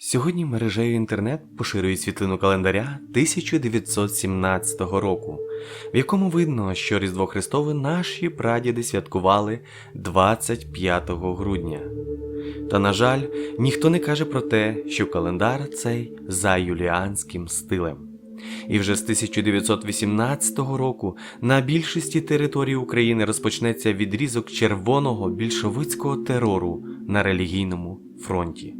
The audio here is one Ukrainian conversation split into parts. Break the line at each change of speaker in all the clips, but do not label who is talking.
Сьогодні мережею інтернет поширюють світлину календаря 1917 року, в якому видно, що Різдво Христове наші прадіди святкували 25 грудня. Та, на жаль, ніхто не каже про те, що календар цей за юліанським стилем. І вже з 1918 року на більшості територій України розпочнеться відрізок червоного більшовицького терору на релігійному фронті.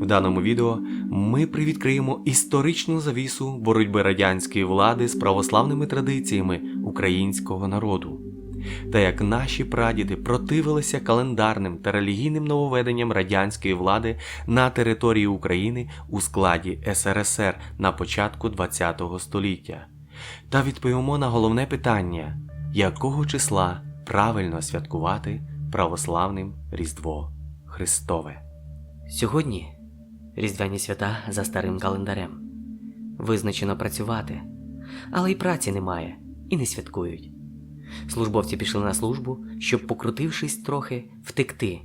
В даному відео ми привідкриємо історичну завісу боротьби радянської влади з православними традиціями українського народу, та як наші прадіди противилися календарним та релігійним нововведенням радянської влади на території України у складі СРСР на початку ХХ століття, та відповімо на головне питання, якого числа правильно святкувати православним Різдво Христове.
Сьогодні різдвяні свята за старим календарем. Визначено працювати, але й праці немає і не святкують. Службовці пішли на службу, щоб, покрутившись трохи, втекти,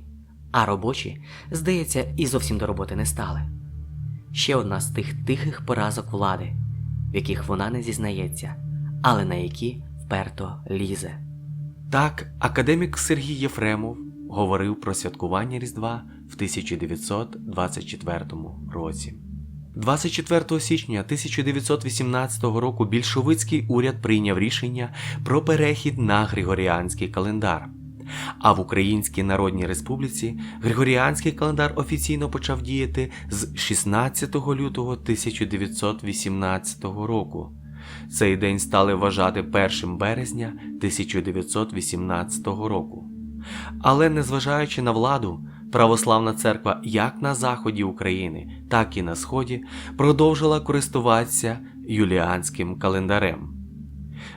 а робочі, здається, і зовсім до роботи не стали. Ще одна з тих тихих поразок влади, в яких вона не зізнається, але на які вперто лізе.
Так, академік Сергій Єфремов говорив про святкування Різдва в 1924 році. 24 січня 1918 року більшовицький уряд прийняв рішення про перехід на Григоріанський календар. А в Українській Народній Республіці Григоріанський календар офіційно почав діяти з 16 лютого 1918 року. Цей день стали вважати 1 березня 1918 року. Але незважаючи на владу, православна церква як на заході України, так і на сході продовжила користуватися юліанським календарем.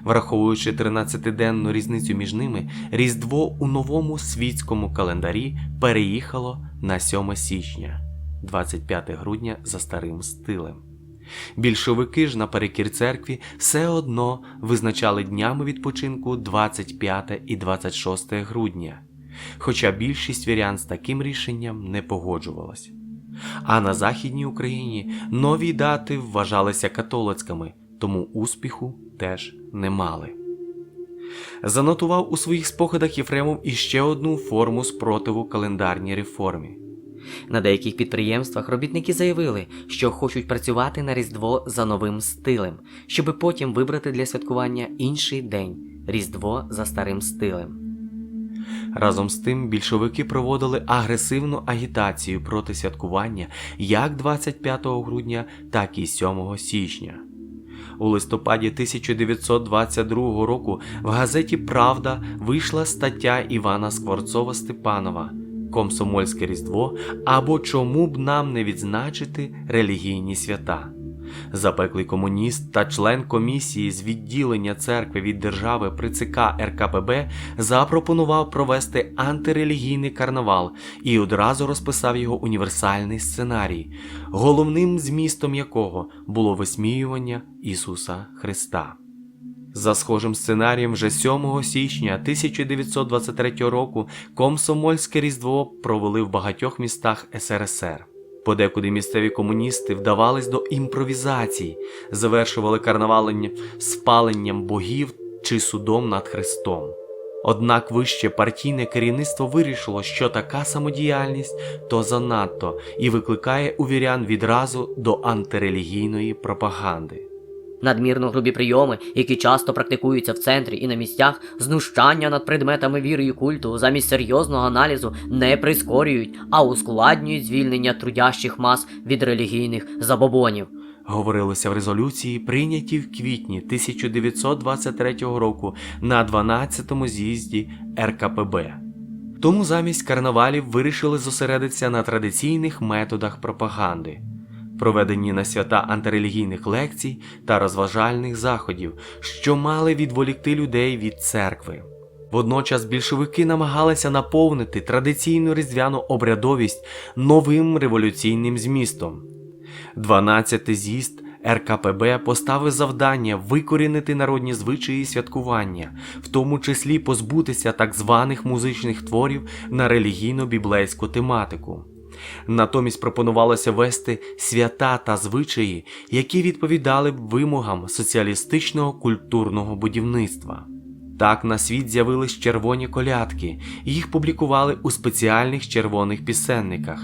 Враховуючи 13-денну різницю між ними, Різдво у новому світському календарі переїхало на 7 січня, 25 грудня за старим стилем. Більшовики ж наперекір церкві все одно визначали днями відпочинку 25 і 26 грудня, хоча більшість вірян з таким рішенням не погоджувалась. А на Західній Україні нові дати вважалися католицькими, тому успіху теж не мали. Занотував у своїх спогадах Єфремов іще одну форму спротиву календарній реформі.
На деяких підприємствах робітники заявили, що хочуть працювати на Різдво за новим стилем, щоби потім вибрати для святкування інший день Різдво за старим стилем.
Разом з тим більшовики проводили агресивну агітацію проти святкування як 25 грудня, так і 7 січня. У листопаді 1922 року в газеті Правда вийшла стаття Івана Скворцова Степанова Комсомольське Різдво або Чому б нам не відзначити релігійні свята. Запеклий комуніст та член комісії з відділення церкви від держави при ЦК РКПБ запропонував провести антирелігійний карнавал і одразу розписав його універсальний сценарій, головним змістом якого було висміювання Ісуса Христа. За схожим сценарієм, вже 7 січня 1923 року Комсомольське Різдво провели в багатьох містах СРСР. Подекуди місцеві комуністи вдавались до імпровізацій, завершували карнавалення спаленням богів чи судом над Христом. Однак вище партійне керівництво вирішило, що така самодіяльність то занадто і викликає у вірян відразу до антирелігійної пропаганди.
Надмірно грубі прийоми, які часто практикуються в центрі і на місцях, знущання над предметами віри і культу замість серйозного аналізу не прискорюють, а ускладнюють звільнення трудящих мас від релігійних забобонів.
Говорилося в резолюції, прийнятій в квітні 1923 року на 12-му з'їзді РКПБ. Тому замість карнавалів вирішили зосередитися на традиційних методах пропаганди, проведенні на свята антирелігійних лекцій та розважальних заходів, що мали відволікти людей від церкви. Водночас більшовики намагалися наповнити традиційну різдвяну обрядовість новим революційним змістом. 12-й з'їзд РКПБ поставив завдання викорінити народні звичаї і святкування, в тому числі позбутися так званих музичних творів на релігійно-біблейську тематику. Натомість пропонувалося вести свята та звичаї, які відповідали б вимогам соціалістичного культурного будівництва. Так на світ з'явились червоні колядки, їх публікували у спеціальних червоних пісенниках,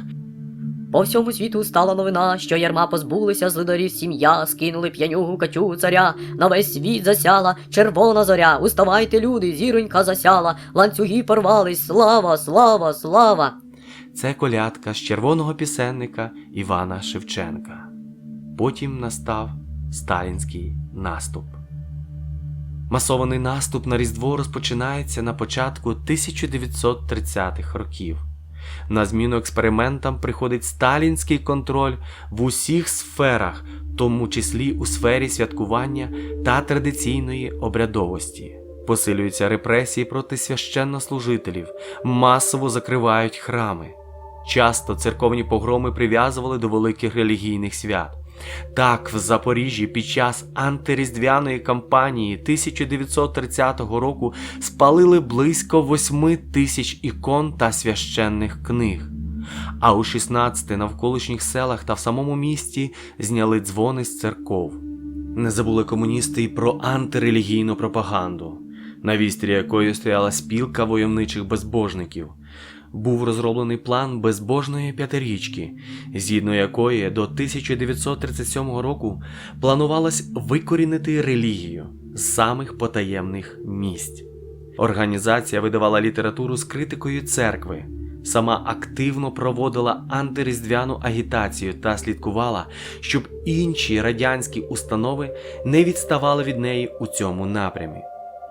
По всьому світу стала новина, що ярма позбулися злидарів сім'я, скинули п'янюгу катю царя, на весь світ засяла червона зоря. Уставайте, люди, зіронька засяла, ланцюги порвались, слава, слава, слава.
Це колядка з червоного пісенника Івана Шевченка. Потім настав сталінський наступ. Масований наступ на Різдво розпочинається на початку 1930-х років. На зміну експериментам приходить сталінський контроль в усіх сферах, тому числі у сфері святкування та традиційної обрядовості. Посилюються репресії проти священнослужителів, масово закривають храми. Часто церковні погроми прив'язували до великих релігійних свят. Так, в Запоріжжі під час антиріздвяної кампанії 1930 року спалили близько 8 тисяч ікон та священних книг. А у 16 навколишніх селах та в самому місті зняли дзвони з церков. Не забули комуністи й про антирелігійну пропаганду, на вістрі якої стояла спілка войовничих безбожників. Був розроблений план безбожної п'ятирічки, згідно якої до 1937 року планувалось викорінити релігію з самих потаємних місць. Організація видавала літературу з критикою церкви, сама активно проводила антиріздвяну агітацію та слідкувала, щоб інші радянські установи не відставали від неї у цьому напрямі.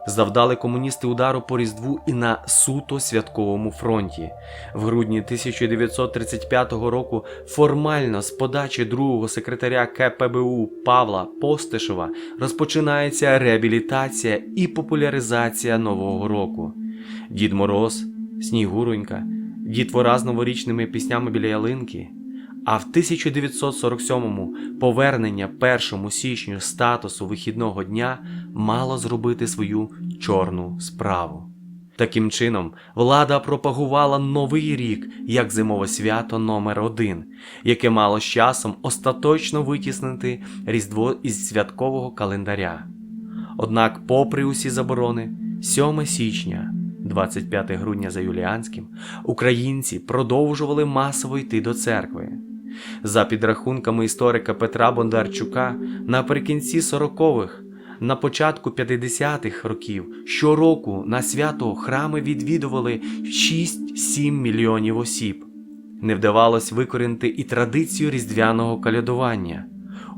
Завдали комуністи удару по Різдву і на суто святковому фронті. В грудні 1935 року формально з подачі другого секретаря КПБУ Павла Постишева розпочинається реабілітація і популяризація Нового року. Дід Мороз, Снігуронька, дітвора з новорічними піснями біля ялинки. А в 1947-му повернення 1 січню статусу вихідного дня мало зробити свою чорну справу. Таким чином, влада пропагувала новий рік як зимове свято номер один, яке мало з часом остаточно витіснити Різдво із святкового календаря. Однак, попри усі заборони, 7 січня, 25 грудня за Юліанським, українці продовжували масово йти до церкви. За підрахунками історика Петра Бондарчука, наприкінці 40-х, на початку 50-х років щороку на свято храми відвідували 6-7 мільйонів осіб. Не вдавалось викорінити і традицію різдвяного калядування.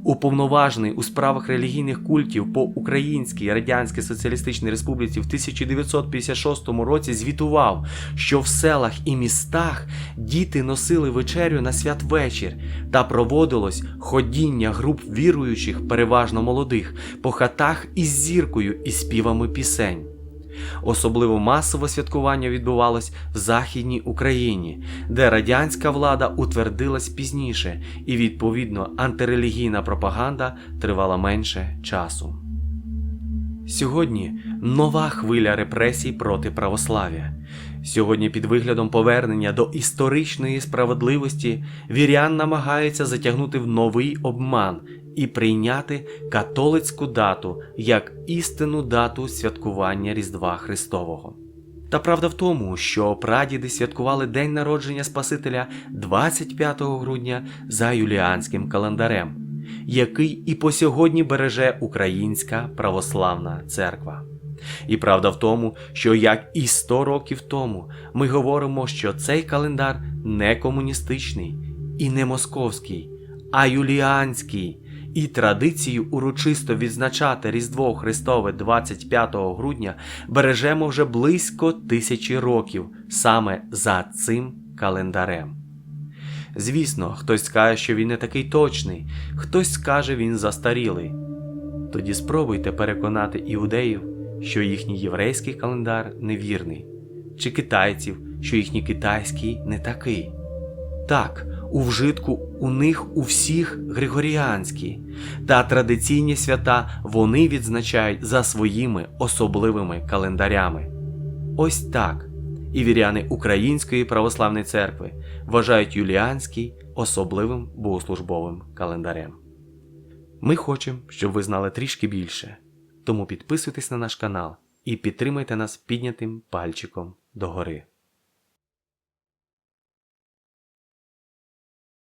Уповноважений у справах релігійних культів по Українській Радянській Соціалістичній Республіці в 1956 році звітував, що в селах і містах діти носили вечерю на святвечір та проводилось ходіння груп віруючих, переважно молодих, по хатах із зіркою і співами пісень. Особливо масове святкування відбувалось в Західній Україні, де радянська влада утвердилась пізніше, і відповідно антирелігійна пропаганда тривала менше часу. Сьогодні нова хвиля репресій проти православ'я. Сьогодні, під виглядом повернення до історичної справедливості, вірян намагаються затягнути в новий обман і прийняти католицьку дату як істинну дату святкування Різдва Христового. Та правда в тому, що прадіди святкували день народження Спасителя 25 грудня за юліанським календарем, який і по сьогодні береже Українська православна церква. І правда в тому, що як і 100 років тому ми говоримо, що цей календар не комуністичний і не московський, а юліанський, і традицію урочисто відзначати Різдво Христове 25 грудня бережемо вже близько тисячі років саме за цим календарем. Звісно, хтось скаже, що він не такий точний, хтось скаже, він застарілий. Тоді спробуйте переконати іудеїв, що їхній єврейський календар невірний, чи китайців, що їхній китайський не такий. Так, у вжитку у них у всіх григоріанські, та традиційні свята вони відзначають за своїми особливими календарями. Ось так. і віряни Української православної церкви вважають Юліанський особливим богослужбовим календарем. Ми хочемо, щоб ви знали трішки більше, тому підписуйтесь на наш канал і підтримайте нас піднятим пальчиком догори.